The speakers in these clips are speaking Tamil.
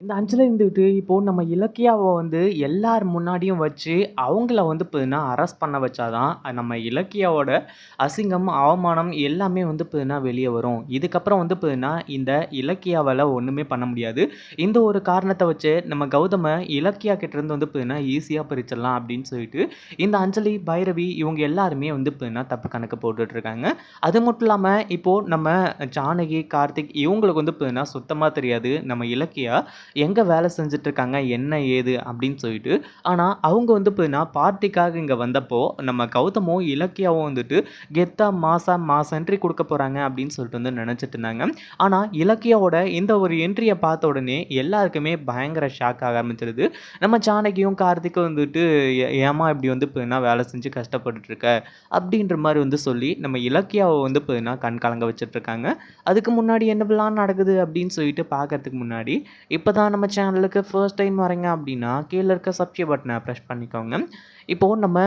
இந்த அஞ்சலி இருந்துட்டு இப்போ நம்ம இலக்கியாவை வந்து எல்லார் முன்னாடியும் வச்சு, அவங்கள வந்து பார்த்தீங்கன்னா, அரெஸ்ட் பண்ண வச்சாதான் நம்ம இலக்கியாவோட அசிங்கம், அவமானம் எல்லாமே வந்து பார்த்தீங்கன்னா வெளியே வரும். இதுக்கப்புறம் வந்து பார்த்தீங்கன்னா, இந்த இலக்கியாவால் ஒன்றுமே பண்ண முடியாது. இந்த ஒரு காரணத்தை வச்சு நம்ம கௌதம இலக்கியா கிட்டேருந்து வந்து பார்த்தீங்கன்னா, ஈஸியாக பிரிச்சிடலாம் அப்படின்னு சொல்லிட்டு, இந்த அஞ்சலி, பைரவி இவங்க எல்லாருமே வந்து பார்த்தீங்கன்னா, தப்பு கணக்கு போட்டுட்ருக்காங்க. அது மட்டும் இல்லாமல் இப்போது நம்ம ஜானகி, கார்த்திக் இவங்களுக்கு வந்து பார்த்தீங்கன்னா, சுத்தமாக தெரியாது. நம்ம இலக்கியா எங்கே வேலை செஞ்சுட்ருக்காங்க? என்ன ஏது? அப்படின்னு சொல்லிட்டு. ஆனால் அவங்க வந்து பார்த்தீங்கன்னா பார்ட்டிக்காக இங்கே வந்தப்போ நம்ம கௌதமும் இலக்கியாவும் வந்துட்டு கெத்தா மாசா மாச என்ட்ரி கொடுக்க போகிறாங்க அப்படின்னு சொல்லிட்டு வந்து நினச்சிட்டு இருந்தாங்க. ஆனால் இலக்கியாவோட இந்த ஒரு என்ட்ரியை பார்த்த உடனே எல்லாருக்குமே பயங்கர ஷாக் ஆக ஆரம்பிச்சிருது. நம்ம ஜானகியும் கார்த்திக்கும் வந்துட்டு ஏமா இப்படி வந்து பார்த்தீங்கன்னா வேலை செஞ்சு கஷ்டப்பட்டுருக்க அப்படின்ற மாதிரி வந்து சொல்லி நம்ம இலக்கியாவை வந்து பார்த்தீங்கன்னா கண் கலங்க வச்சுட்ருக்காங்க. அதுக்கு முன்னாடி என்னவெல்லாம் நடக்குது அப்படின்னு சொல்லிட்டு பார்க்கறதுக்கு முன்னாடி இப்போ தான் நம்ம சேனலுக்கு ஃபர்ஸ்ட் டைம் வரீங்க அப்படின்னா கீழே இருக்க சப்ஸ்கிரைப் பட்டனை ப்ரெஸ் பண்ணிக்கோங்க. இப்போது நம்ம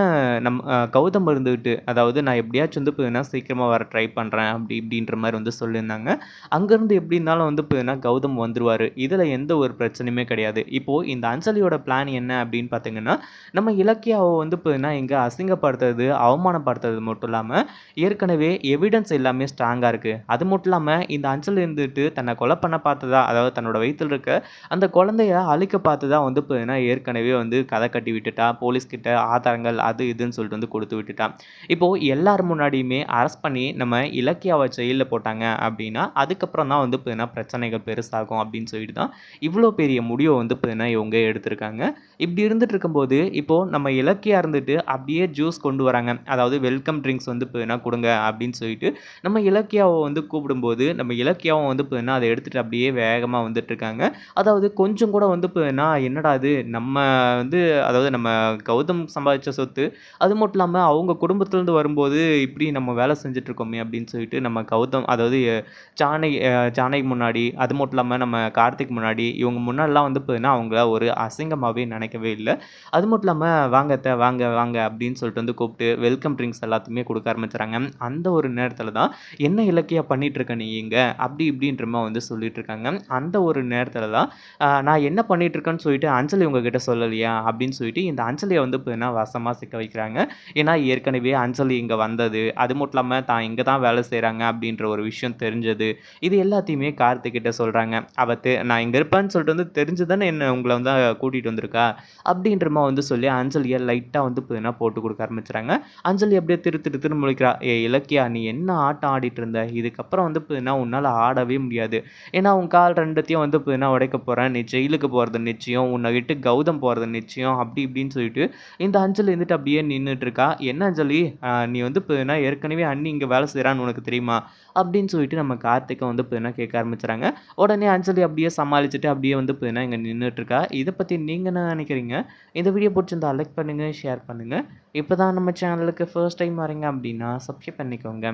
நம் கௌதம் இருந்துக்கிட்டு அதாவது நான் எப்படியாச்சும் வந்து போதுன்னா சீக்கிரமாக வர ட்ரை பண்ணுறேன் அப்படி இப்படின்ற மாதிரி வந்து சொல்லியிருந்தாங்க. அங்கேருந்து எப்படி இருந்தாலும் வந்து போதுன்னா கௌதம் வந்துருவார். இதில் எந்த ஒரு பிரச்சனையுமே கிடையாது. இப்போது இந்த அஞ்சலியோட பிளான் என்ன அப்படின்னு பார்த்தீங்கன்னா நம்ம இலக்கியாவை வந்து போதுன்னா இங்கே அசிங்கப்படுத்துறது அவமானப்படுத்துறது மட்டும் இல்லாமல் ஏற்கனவே எவிடன்ஸ் எல்லாமே ஸ்ட்ராங்காக இருக்குது அது மட்டும் இல்லாமல் இந்த அஞ்சல் இருந்துட்டு தன்னை கொலை பண்ண பார்த்ததா அதாவது தன்னோட வயிற்றில் இருக்க அந்த குழந்தைய அழிக்க பார்த்து தான் வந்து பார்த்தீங்கன்னா ஏற்கனவே வந்து கதை கட்டி விட்டுட்டா போலீஸ்கிட்ட ஆதாரங்கள் அது இதுன்னு சொல்லிட்டு வந்து கொடுத்து விட்டுட்டான் இப்போது எல்லார் முன்னாடியுமே அரெஸ்ட் பண்ணி நம்ம இலக்கியாவை ஜெயிலில் போட்டாங்க அப்படின்னா அதுக்கப்புறம் தான் வந்து பார்த்தீங்கன்னா பிரச்சனைகள் பெருசாகும் அப்படின்னு சொல்லிட்டு தான் இவ்வளோ பெரிய முடிவை வந்து பார்த்தீங்கன்னா இவங்க எடுத்திருக்காங்க. இப்படி இருந்துட்டு இருக்கும்போது இப்போது நம்ம இலக்கியா இருந்துட்டு அப்படியே ஜூஸ் கொண்டு வராங்க. அதாவது வெல்கம் ட்ரிங்க்ஸ் வந்து பார்த்தீங்கன்னா கொடுங்க அப்படின்னு சொல்லிட்டு நம்ம இலக்கியாவை வந்து கூப்பிடும்போது நம்ம இலக்கியாவும் வந்து பார்த்தீங்கன்னா அதை எடுத்துகிட்டு அப்படியே வேகமாக வந்துட்டு இருக்காங்க. அதாவது கொஞ்சம் கூட வந்து பார்த்தீங்கன்னா என்னடா இது? நம்ம வந்து அதாவது நம்ம கௌதம் சம்பாதிச்ச சொத்து அது மட்டும் இல்லாமல் அவங்க குடும்பத்துலேருந்து வரும்போது இப்படி நம்ம வேலை செஞ்சுட்ருக்கோமே அப்படின்னு சொல்லிட்டு நம்ம கௌதம் அதாவது ஜானகி ஜானகி முன்னாடி அது மட்டும் இல்லாமல் நம்ம கார்த்திக் முன்னாடி இவங்க முன்னாடிலாம் வந்து பார்த்தீங்கன்னா அவங்கள ஒரு அசிங்கமாகவே நினைக்கவே இல்லை. அது மட்டும் இல்லாமல் வாங்கத்த வாங்க வாங்க அப்படின்னு சொல்லிட்டு வந்து கூப்பிட்டு வெல்கம் ட்ரிங்க்ஸ் எல்லாத்தையுமே கொடுக்க ஆரம்பிச்சுறாங்க. அந்த ஒரு நேரத்தில் தான் என்ன இலக்கியம் பண்ணிகிட்ருக்க நீங்க அப்படி இப்படின்ற மாதிரி வந்து சொல்லிட்டு இருக்காங்க அந்த ஒரு நேரத்தில் தான் நான் என்ன பண்ணிகிட்ருக்கேன்னு சொல்லிட்டு அஞ்சலி உங்ககிட்ட சொல்லலையா? அப்படின்னு சொல்லிட்டு இந்த அஞ்சலியை வந்து பார்த்தீங்கன்னா வசமாக சிக்க வைக்கிறாங்க. ஏன்னா ஏற்கனவே அஞ்சலி இங்கே வந்தது. அது மட்டும் இல்லாமல் தான் இங்கே தான் வேலை செய்கிறாங்க அப்படின்ற ஒரு விஷயம் தெரிஞ்சது. இது எல்லாத்தையுமே கார்த்திகிட்ட சொல்கிறாங்க அவத்து நான் இங்கே இருப்பேன்னு சொல்லிட்டு வந்து தெரிஞ்சு தானே என்ன உங்களை வந்து கூட்டிகிட்டு வந்திருக்கா? அப்படின்றமா வந்து சொல்லி அஞ்சலியை லைட்டாக வந்து புதுனா போட்டு கொடுக்க ஆரம்பிச்சுறாங்க. அஞ்சலி அப்படியே திரு திரு திரு முழிக்கிறா. ஏ இலக்கியா நீ என்ன ஆட்டம் ஆடிட்டு இருந்த? இதுக்கப்புறம் வந்து புதுனா உன்னால் ஆடவே முடியாது. ஏன்னா உன் கால் ரெண்டுத்தையும் வந்து புதுனா உடைக்க போகிறேன் நீ ஜெயிலுக்கு போகிறது நிச்சயம் உன்னை விட்டு கௌதம் போகிறது நிச்சயம் அப்படி இப்படின்னு சொல்லிட்டு இந்த அஞ்சலி இருந்துட்டு அப்படியே நின்றுட்டு இருக்கா. என்ன அஞ்சலி? நீ வந்து இப்போ ஏற்கனவே அண்ணி இங்கே வேலை செய்கிறான்னு உனக்கு தெரியுமா? அப்படின்னு சொல்லிட்டு நம்ம கார்த்திகை வந்து இப்போ கேட்க ஆரம்பிச்சுறாங்க. உடனே அஞ்சலி அப்படியே சமாளிச்சுட்டு அப்படியே வந்து இப்போ இங்கே நின்றுட்டுருக்கா இதை பற்றி நீங்கள் என்ன நினைக்கிறீங்க? இந்த வீடியோ பிடிச்சிருந்தா லைக் பண்ணுங்கள் ஷேர் பண்ணுங்கள் இப்போ தான் நம்ம சேனலுக்கு ஃபர்ஸ்ட் டைம் வரீங்க அப்படின்னா சப்ஸ்கிரைப் பண்ணிக்கோங்க.